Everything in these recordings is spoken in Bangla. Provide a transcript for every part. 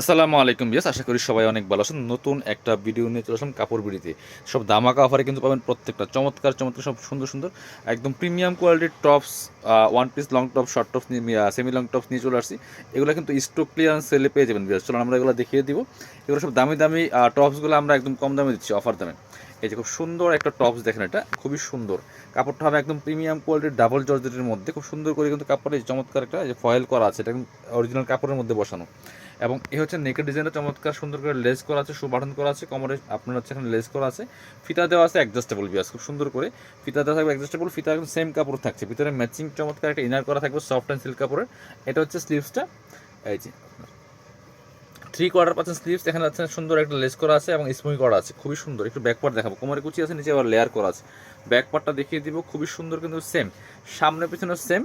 আসসালামু আলাইকুম বিয়াস আশা করি সবাই অনেক ভালো আছেন। নতুন একটা ভিডিও নিয়ে চলে আসলাম কাপড় বিড়িতে। সব দামাকা অফারে কিন্তু পাবেন প্রত্যেকটা। চমৎকার চমৎকার, সব সুন্দর সুন্দর। একদম প্রিমিয়াম কোয়ালিটির tops one piece long top short tops নিয়ে সেমি লং টপস নিয়ে চলে আসছি। এগুলো কিন্তু স্টক ক্লিয়ারেন্স সেলে পেয়ে যাবেন বিয়াস চলুন আমরা এগুলো দেখিয়ে দিব। এগুলো সব দামি দামি টপসগুলো আমরা একদম কম দামে দিচ্ছি অফার দামে। এই যে খুব সুন্দর একটা টপস দেখেন এটা, খুবই সুন্দর। কাপড়টা হবে একদম প্রিমিয়াম কোয়ালিটির ডাবল জর্জেটের মধ্যে। খুব সুন্দর করে কিন্তু কাপড়ে চমৎকার একটা যে ফয়েল করা আছে, এটা অরিজিনাল কাপড়ের মধ্যে বসানো। এবং এই হচ্ছে নেকের ডিজাইনটা চমৎকার, সুন্দর করে লেস করা আছে সুবাটন করা আছে, কোমরে আপনার হচ্ছে এখানে লেস করা আছে। ফিতা দেওয়া আছে অ্যাডজাস্টেবল বিয়াস, খুব সুন্দর করে। ফিতা দেওয়া থাকবে অ্যাডজাস্টেবল ফিতা একদম সেম কাপড় থাকছে। ভিতরে ম্যাচিং চমৎকার, একটা ইনার করা থাকবে সফট অ্যান্ড সিল্ক কাপড়ের। এটা হচ্ছে স্লিভসটা এই যে থ্রি কোয়ার্টার পাচ্ছেন স্লিভস এখানে আছে সুন্দর একটা লেস করা আছে এবং স্মুই করা আছে। খুবই সুন্দর, একটু ব্যাক পার্ট দেখাবো। কোমরে কুচি আছে, নিচে আবার লেয়ার করা আছে। ব্যাক পার্টটা দেখিয়ে দিব, খুবই সুন্দর কিন্তু সেম সামনে পিছনে সেম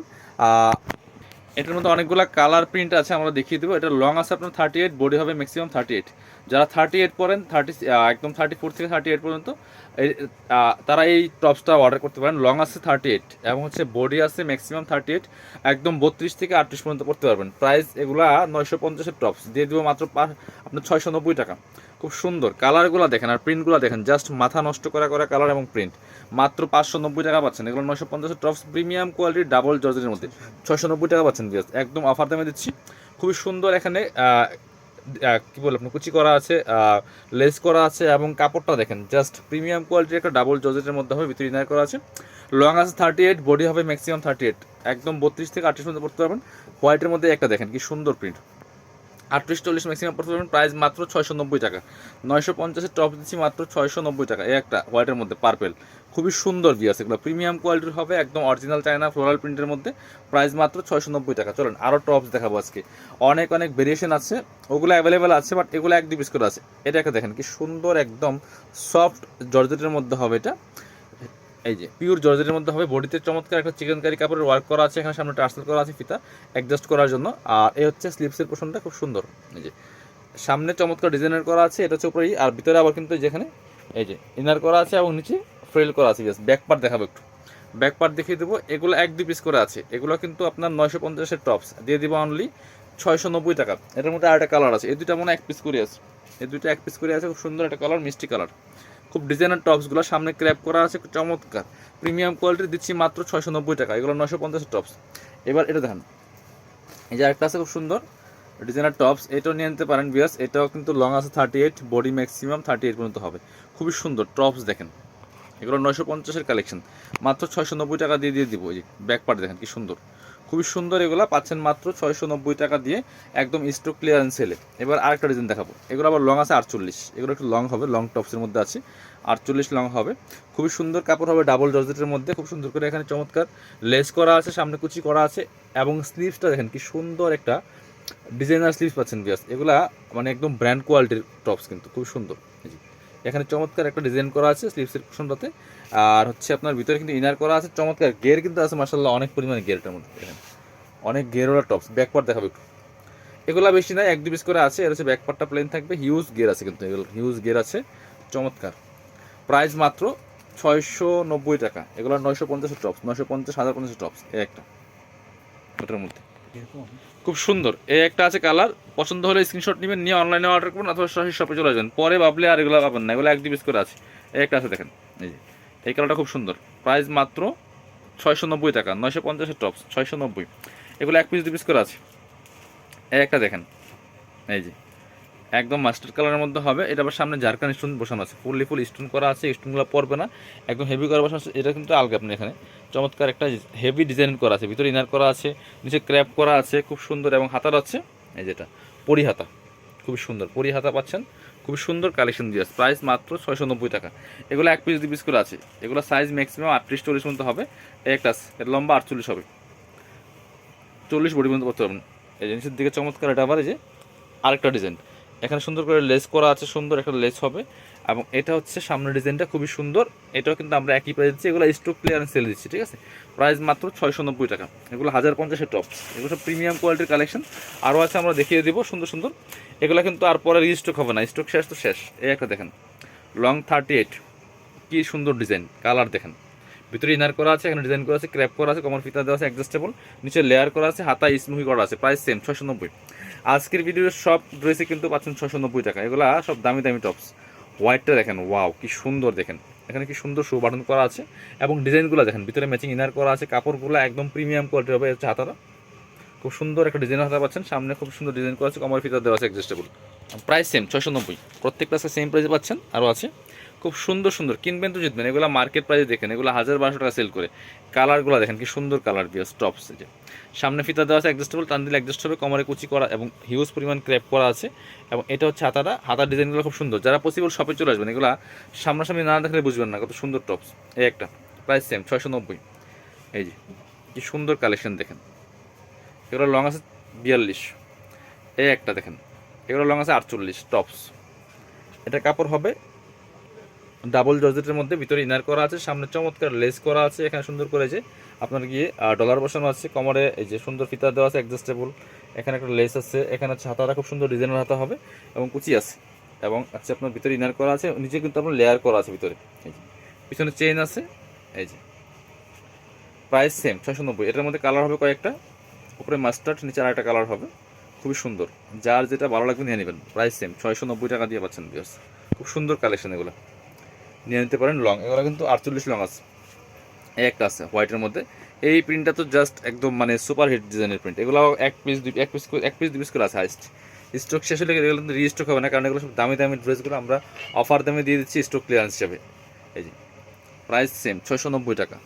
এটার মধ্যে অনেকগুলো কালার প্রিন্ট আছে, আমরা দেখিয়ে দেবো। এটা লং আছে আপনার থার্টি এইট বডি হবে ম্যাক্সিমাম থার্টি এইট যারা থার্টি এইট পরেন থার্টি একদম থার্টি ফোর থেকে থার্টি এইট পর্যন্ত তারা এই টপসটা অর্ডার করতে পারেন। লং আছে থার্টি এইট এবং হচ্ছে বডি আছে ম্যাক্সিমাম থার্টি এইট একদম বত্রিশ থেকে আটত্রিশ পর্যন্ত পড়তে পারবেন। প্রাইস এগুলা নয়শো পঞ্চাশের টপস দিয়ে দেবো মাত্র আপনার ছয়শো নব্বই টাকা। খুব সুন্দর। কালারগুলো দেখেন আর প্রিন্টগুলো দেখেন। জাস্ট মাথা নষ্ট করা করা কালার এবং প্রিন্ট মাত্র পাঁচশো নব্বই টাকা পাচ্ছেন। এগুলো নয়শো পঞ্চাশের টপস প্রিমিয়াম কোয়ালিটি ডাবল জর্জের মধ্যে। ছয়শো নব্বই টাকা পাচ্ছেন একদম অফার দামে দিচ্ছি। খুবই সুন্দর এখানে কি বলে আপনার কুচি করা আছে লেস করা আছে এবং কাপড়টা দেখেন জাস্ট প্রিমিয়াম কোয়ালিটির একটা ডাবল জজেটের মধ্যে হবে, ভিতরে ইনার করা আছে। লং আছে থার্টি এইট বডি হবে ম্যাক্সিমাম থার্টি এইট একদম বত্রিশ থেকে আটত্রিশ মধ্যে পড়তে পারবেন। হোয়াইটের মধ্যে একটা দেখেন, কি সুন্দর প্রিন্ট আটত্রিশ চল্লিশ ম্যাক্সিমাম পারবেন প্রাইস মাত্র ছয়শো নব্বই টাকা। নয়শো পঞ্চাশের টপ দিচ্ছি মাত্র ছয়শো নব্বই টাকা। এই একটা হোয়াইটের মধ্যে পার্পেল খুবই সুন্দর ভিয়াস এগুলো। প্রিমিয়াম কোয়ালিটির হবে একদম অরিজিনাল চায়না ফ্লোরাল প্রিন্টের মধ্যে প্রাইস মাত্র ছয়শো নব্বই টাকা। চলেন আরও টপস দেখাবো আজকে। অনেক অনেক ভেরিয়েশন আছে। ওগুলো অ্যাভেলেবেল আছে বাট এগুলো এক দুই পিস করে আছে। এটা একটা দেখেন কি সুন্দর, একদম সফট জর্জেটের মধ্যে হবে এটা। এই যে পিওর জর্জেটের মধ্যে হবে বডিতে চমৎকার একটা চিকেন কারি কাপড়ের ওয়ার্ক করা আছে, এখানে সামনে টার্সেল করা আছে ফিতা অ্যাডজাস্ট করার জন্য। আর এই হচ্ছে স্লিপসের পোর্শনটা খুব সুন্দর। এই যে, সামনে চমৎকার ডিজাইনের করা আছে, এটা হচ্ছে উপরেই আর ভিতরে আবার কিন্তু যেখানে এই যে ইনার করা আছে এবং নিচে ফ্রেল করা আছে জাস্ট ব্যাক পার্ট দেখাবো একটু। ব্যাক পার্ট দেখিয়ে দেবো, এগুলো এক দুই পিস করে আছে। এগুলো কিন্তু আপনার নয়শো পঞ্চাশের টপস দিয়ে দিব অনলি ছয়শো নব্বই টাকা। এটার মধ্যে আরেকটা কালার আছে, এই দুইটা মনে এক পিস করে আছে। এই দুইটা এক পিস করে আছে, খুব সুন্দর একটা কালার মিষ্টি কালার খুব ডিজাইনার টপসগুলো সামনে ক্র্যাপ করা আছে, চমৎকার। প্রিমিয়াম কোয়ালিটি দিচ্ছি মাত্র ছয়শো নব্বই টাকা, এগুলো নশো পঞ্চাশ টপস এবার এটা দেখেন, এই যে একটা আছে খুব সুন্দর ডিজাইনার টপস এটাও নিয়ে নিতে পারেন বিয়াস এটাও কিন্তু লং আছে thirty eight body maximum thirty eight পর্যন্ত হবে। খুবই সুন্দর টপস দেখেন, এগুলো নয়শো পঞ্চাশের কালেকশন মাত্র ছয়শো নব্বই টাকা দিয়ে দিয়ে দিব, এই যে ব্যাক পার্ট দেখেন কি সুন্দর। খুবই সুন্দর এগুলো, পাচ্ছেন মাত্র ছয়শো নব্বই টাকা দিয়ে একদম স্টক ক্লিয়ারেন্স সেলে এবার আরেকটা ডিজাইন দেখাবো। এগুলো আবার লং আছে আটচল্লিশ। এগুলো একটু লং হবে লং টপসের মধ্যে আছে। আটচল্লিশ লং হবে। খুবই সুন্দর কাপড় হবে ডাবল জর্জেটের মধ্যে। খুব সুন্দর করে এখানে চমৎকার লেস করা আছে, সামনে কুচি করা আছে এবং স্লিভসটা দেখেন কি সুন্দর একটা ডিজাইনার স্লিভস পাচ্ছেন বিয়াস এগুলা মানে একদম ব্র্যান্ড কোয়ালিটির টপস কিন্তু খুব সুন্দর। যে। এখানে চমৎকার একটা ডিজাইন করা আছে স্লিভসের পোর্শনটাতে আর হচ্ছে আপনার ভিতরে কিন্তু ইনার করা আছে, চমৎকার গের কিন্তু আছে মার্শাল্লাহ অনেক পরিমাণে গেরটার মধ্যে এখানে অনেক গেরওয়ালা টপস, ব্যাকপার্ট দেখাবো একটু। এগুলা বেশি নয় এক দু পিস করে আছে, এর হচ্ছে ব্যাকপার্টটা প্লেন থাকবে হিউজ গের আছে কিন্তু এগুলো হিউজ গের আছে, চমৎকার। প্রাইস মাত্র ছয়শো নব্বই টাকা, এগুলো নয়শো পঞ্চাশের টপস, নয়শো পঞ্চাশ, হাজার পঞ্চাশ টপস একটা ওটার মধ্যে। খুব সুন্দর। এই একটা আছে কালার, পছন্দ হলে স্ক্রিনশট নেবেন, নিয়ে অনলাইনে অর্ডার করুন অথবা সরাসরি শপে চলে যাবেন পরে ভাবলে আর এগুলো পাবেন না, এগুলো এক দিবস করে আছে। এই একটা আছে দেখেন, এই যে। এই কালারটা খুব সুন্দর। প্রাইস মাত্র ছয়শো নব্বই টাকা, নয়শো পঞ্চাশের টপস ছয়শো নব্বই এগুলো এক পিস দু পিস করে আছে। এই একটা দেখেন, এই যে। একদম মাস্টার কালারের মধ্যে হবে। এটা আবার সামনে ঝাড়খান স্টোন বসানো আছে। ফুললি ফুল স্টোন করা আছে স্টোনগুলো পড়বে না। একদম হেভি করা বসানো আছে। এটা কিন্তু আলগা আপনি এখানে। চমৎকার একটা হেভি ডিজাইন করা আছে। ভিতরে ইনার করা আছে, নিচে ক্র্যাপ করা আছে, খুব সুন্দর এবং হাতার আছে এই যেটা, পরি হাতা। খুবই সুন্দর। পরি হাতা পাচ্ছেন। খুবই সুন্দর কালেকশন দিয়ে আছে। প্রাইস মাত্র ছয়শো নব্বই টাকা। এগুলো এক পিস দু পিস করে আছে। এগুলো সাইজ ম্যাক্সিমাম আটত্রিশ, চল্লিশ পর্যন্ত হবে। একটা লম্বা আটচল্লিশ হবে। চল্লিশ বডি পর্যন্ত করতে পারবেন। এই জিনিসের দিকে চমৎকার এটা আবার এই যে আরেকটা ডিজাইন এখানে সুন্দর করে লেস করা আছে, সুন্দর একটা লেস হবে। এবং এটা হচ্ছে সামনের ডিজাইনটা খুবই সুন্দর। এটাও কিন্তু আমরা একই প্রাইস দিচ্ছি, এগুলো স্টক ক্লিয়ারেন্স সেল দিচ্ছি, ঠিক আছে? প্রাইস মাত্র ছয়শো নব্বই টাকা। এগুলো হাজার পঞ্চাশের টপ এগুলো সব প্রিমিয়াম কোয়ালিটির কালেকশন আরও আছে আমরা দেখিয়ে দিব, সুন্দর সুন্দর। এগুলো কিন্তু আর পরে রিস্টক হবে না স্টক শেষ তো শেষ। এই একটা দেখেন। লং থার্টি এইট কী সুন্দর ডিজাইন কালার দেখেন। ভিতরে ইনার করা আছে, এখানে ডিজাইন করা আছে ক্র্যাপ করা আছে, কমর ফিতা দেওয়া আছে অ্যাডজাস্টেবল নিচে লেয়ার করা আছে, হাতা স্মুহি করা আছে প্রাইস সেম ছয়শো নব্বই। আজকের ভিডিওর সব ড্রেসে কিন্তু পাচ্ছেন ছশো নব্বই টাকা। এগুলা সব দামি দামি টপস হোয়াইটটা দেখেন ওয়াও কি সুন্দর দেখেন। এখানে কি সুন্দর শো বাটন করা আছে এবং ডিজাইনগুলো দেখেন, ভিতরে ম্যাচিং ইনার করা আছে, কাপড়গুলো একদম প্রিমিয়াম কোয়ালিটির হবে হচ্ছে হাতারা খুব সুন্দর একটা ডিজাইন হাতা পাচ্ছেন, সামনে খুব সুন্দর ডিজাইন করা আছে কমর ফিতার দেওয়া আছে অ্যাডজাস্টেবল প্রাইস সেম ছশো নব্বই প্রত্যেকটা সেম প্রাইসে পাচ্ছেন আরও আছে। খুব সুন্দর সুন্দর। কিনবেন তো জিতবেন। এগুলো মার্কেট প্রাইসে দেখেন, এগুলো হাজার বারোশো টাকা সেল করে। কালারগুলো দেখেন, কি সুন্দর কালার বিয়াস টপস যে। সামনে ফিতা দেওয়া আছে অ্যাডজাস্টেবল টান দিলে অ্যাডজাস্ট হবে কমরে কুচি করা এবং হিউজ পরিমাণ ক্র্যাপ করা আছে। এবং এটা হচ্ছে হাতাটা। হাতার ডিজাইনগুলো খুব সুন্দর। যারা পসিবল শপে চলে আসবেন, এগুলো সামনাসামনি না দেখলে বুঝবেন না, কত সুন্দর টপস এই একটা প্রাইস সেম ছয়শো নব্বই। এই যে, কি সুন্দর কালেকশন দেখেন। এগুলো লং আছে বিয়াল্লিশ। এই একটা দেখেন, এগুলো লং আছে আটচল্লিশ টপস এটা কাপড় হবে ডাবল জর্জেটের মধ্যে ভিতরে ইনার করা আছে, সামনে চমৎকার লেস করা আছে, এখানে সুন্দর করে যে আপনার গিয়ে ডলার বসানো আছে, কমরে এই যে সুন্দর ফিতা দেওয়া আছে অ্যাডজাস্টেবল এখানে একটা লেস আছে, এখানে হচ্ছে হাতাটা খুব সুন্দর ডিজাইনের হাতা হবে এবং কুচি আছে এবং আছে আপনার ভিতরে ইনার করা আছে, নিচে কিন্তু আপনার লেয়ার করা আছে ভিতরে, এই যে। পিছনে চেইন আছে, এই যে। প্রাইস সেম ছয়শো নব্বই। এটার মধ্যে কালার হবে কয়েকটা, উপরে মাস্টার্ড নিচে আর একটা কালার হবে, খুবই সুন্দর। যার যেটা ভালো লাগবে নিয়ে নেবেন প্রাইস সেম ছয়শো নব্বই টাকা দিয়ে পাচ্ছেন বিয়াস খুব সুন্দর কালেকশন এগুলো। নিয়ে নিতে পারেন। লং, এগুলো কিন্তু আটচল্লিশ লং আছে। এই একটা আছে, হোয়াইটের মধ্যে। এই প্রিন্টটা তো জাস্ট একদম মানে সুপার হিট ডিজাইনের প্রিন্ট এগুলো এক পিস দুই, এক পিস এক পিস দুই পিস করে আছে হাইস্ট স্টক শেষ হলে এগুলো কিন্তু রিস্টক হবে না, কারণ এগুলো সব দামি দামি ড্রেসগুলো আমরা অফার দামে দিয়ে দিচ্ছি স্টক ক্লিয়ারেন্স হিসাবে। এই যে প্রাইস সেম ছয়শো নব্বই টাকা।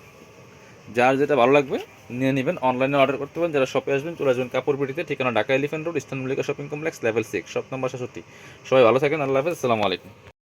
যার যেটা ভালো লাগবে, নিয়ে নেবেন। অনলাইনে অর্ডার করতে পারেন, যারা শপে আসবেন, চলে আসবেন কাপড় বিটিতে, ঠিকানা Dhaka elephant road, eastern Mallika shopping complex level six shop number সাতষট্টি। সবাই ভালো থাকেন, আল্লাহ হাফেজ, আসসালামু আলাইকুম।